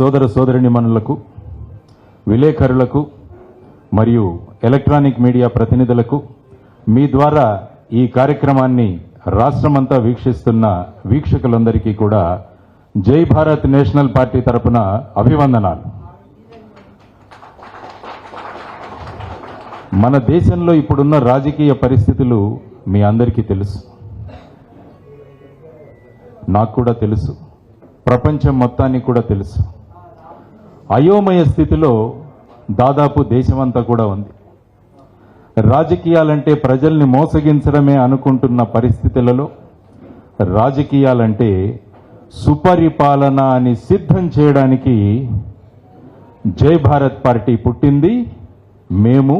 సోదర సోదరిణిమణులకు విలేకరులకు మరియు ఎలక్ట్రానిక్ మీడియా ప్రతినిధులకు మీ ద్వారా ఈ కార్యక్రమాన్ని రాష్ట్రమంతా వీక్షిస్తున్న వీక్షకులందరికీ కూడా జై భారత్ నేషనల్ పార్టీ తరపున అభివందనాలు. మన దేశంలో ఇప్పుడున్న రాజకీయ పరిస్థితులు మీ అందరికీ తెలుసు. నాకు కూడా తెలుసు. ప్రపంచం మొత్తానికి కూడా తెలుసు. అయోమయ స్థితిలో దాదాపు దేశమంతా కూడా ఉంది. రాజకీయాలంటే ప్రజల్ని మోసగించడమే అనుకుంటున్న పరిస్థితులలో రాజకీయాలంటే సుపరిపాలన అని సిద్ధం చేయడానికి జై భారత్ పార్టీ పుట్టింది మేము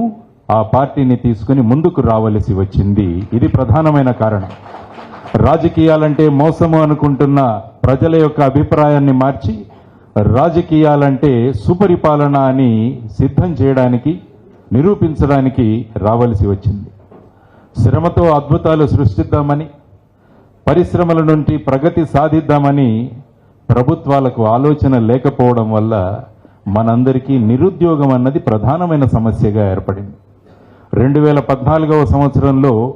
ఆ పార్టీని తీసుకుని ముందుకు రావలసి వచ్చింది. ఇది ప్రధానమైన కారణం. రాజకీయాలంటే మోసము అనుకుంటున్న ప్రజల యొక్క అభిప్రాయాన్ని మార్చి రాజకీయాలంటే సుపరిపాలన అని సిద్ధం చేయడానికి నిరూపించడానికి రావలసి వచ్చింది. శ్రమతో అద్భుతాలు సృష్టిద్దామని పరిశ్రమల నుండి ప్రగతి సాధిద్దామని ప్రభుత్వాలకు ఆలోచన లేకపోవడం వల్ల మనందరికీ నిరుద్యోగం అన్నది ప్రధానమైన సమస్యగా ఏర్పడింది. రెండు వేల పద్నాలుగవ సంవత్సరంలో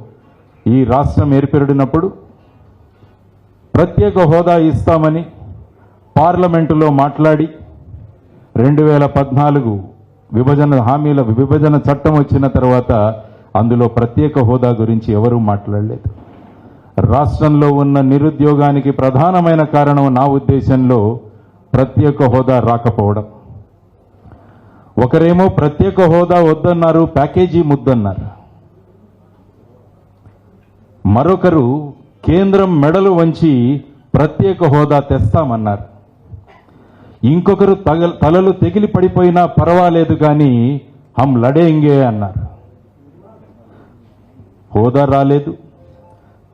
ఈ రాష్ట్రం ఏర్పడినప్పుడు ప్రత్యేక హోదా ఇస్తామని పార్లమెంటులో మాట్లాడి రెండు వేల పద్నాలుగు విభజన హామీల విభజన చట్టం వచ్చిన తర్వాత అందులో ప్రత్యేక హోదా గురించి ఎవరూ మాట్లాడలేదు. రాష్ట్రంలో ఉన్న నిరుద్యోగానికి ప్రధానమైన కారణం నా ఉద్దేశంలో ప్రత్యేక హోదా రాకపోవడం. ఒకరేమో ప్రత్యేక హోదా వద్దన్నారు ప్యాకేజీ ముద్దన్నారు. మరొకరు కేంద్రం మెడలు వంచి ప్రత్యేక హోదా తెస్తామన్నారు. ఇంకొకరు తగ తలలు తెగిలి పడిపోయినా పర్వాలేదు కానీ హం లడేంగే అన్నారు. హోదా రాలేదు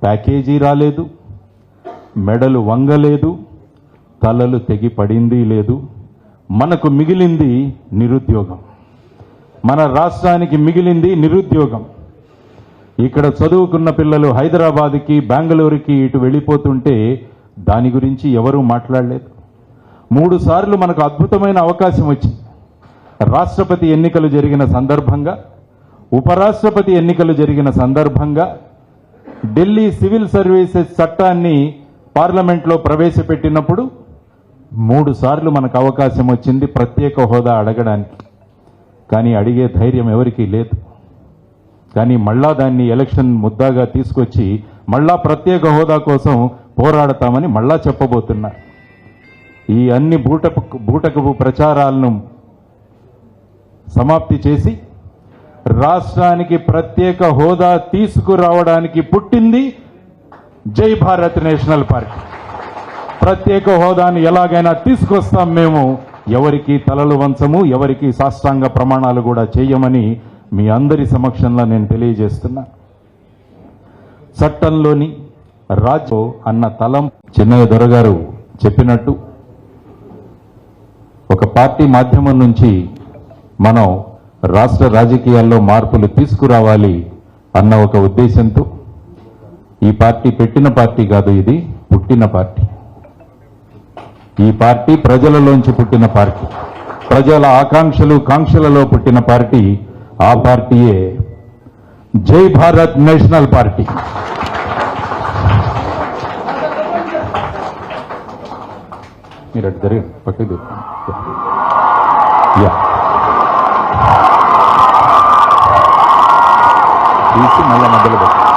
ప్యాకేజీ రాలేదు మెడలు వంగలేదు తలలు తెగి పడింది లేదు. మనకు మిగిలింది నిరుద్యోగం. మన రాష్ట్రానికి మిగిలింది నిరుద్యోగం. ఇక్కడ చదువుకున్న పిల్లలు హైదరాబాద్కి బెంగళూరుకి ఇటు వెళ్ళిపోతుంటే దాని గురించి ఎవరూ మాట్లాడలేదు. మూడు సార్లు మనకు అద్భుతమైన అవకాశం వచ్చింది. రాష్ట్రపతి ఎన్నికలు జరిగిన సందర్భంగా ఉపరాష్ట్రపతి ఎన్నికలు జరిగిన సందర్భంగా ఢిల్లీ సివిల్ సర్వీసెస్ చట్టాన్ని పార్లమెంట్లో ప్రవేశపెట్టినప్పుడు మూడు సార్లు మనకు అవకాశం వచ్చింది ప్రత్యేక హోదా అడగడానికి. కానీ అడిగే ధైర్యం ఎవరికీ లేదు. కానీ మళ్ళా దాన్ని ఎలక్షన్ ముద్దాగా తీసుకొచ్చి మళ్ళా ప్రత్యేక హోదా కోసం పోరాడతామని మళ్ళా చెప్పబోతున్నారు. ఈ అన్ని బూటపు బూటకపు ప్రచారాలను సమాప్తి చేసి రాష్ట్రానికి ప్రత్యేక హోదా తీసుకురావడానికి పుట్టింది జై భారత్ నేషనల్ పార్టీ ప్రత్యేక హోదాని ఎలాగైనా తీసుకొస్తాం మేము. ఎవరికి తలలు వంచము ఎవరికి సాష్టాంగ ప్రమాణాలు కూడా చేయమని మీ అందరి సమక్షంలో నేను తెలియజేస్తున్నా. చట్టంలోని రాజు అన్న తలం చిన్నయ్య దొరగారు చెప్పినట్టు ఒక పార్టీ మాధ్యమం నుంచి మనం రాష్ట్ర రాజకీయాల్లో మార్పులు తీసుకురావాలి అన్న ఒక ఉద్దేశంతో ఈ పార్టీ పెట్టిన పార్టీ కాదు ఇది పుట్టిన పార్టీ. ఈ పార్టీ ప్రజలలోంచి పుట్టిన పార్టీ. ప్రజల ఆకాంక్షలు కాంక్షలలో పుట్టిన పార్టీ ఆ పార్టీయే. జై భారత్ నేషనల్ పార్టీ. మీరు అటు జరిగి పక్కకి తీసుకోండి. యా తీసి మళ్ళా మధ్యలో పెట్టండి.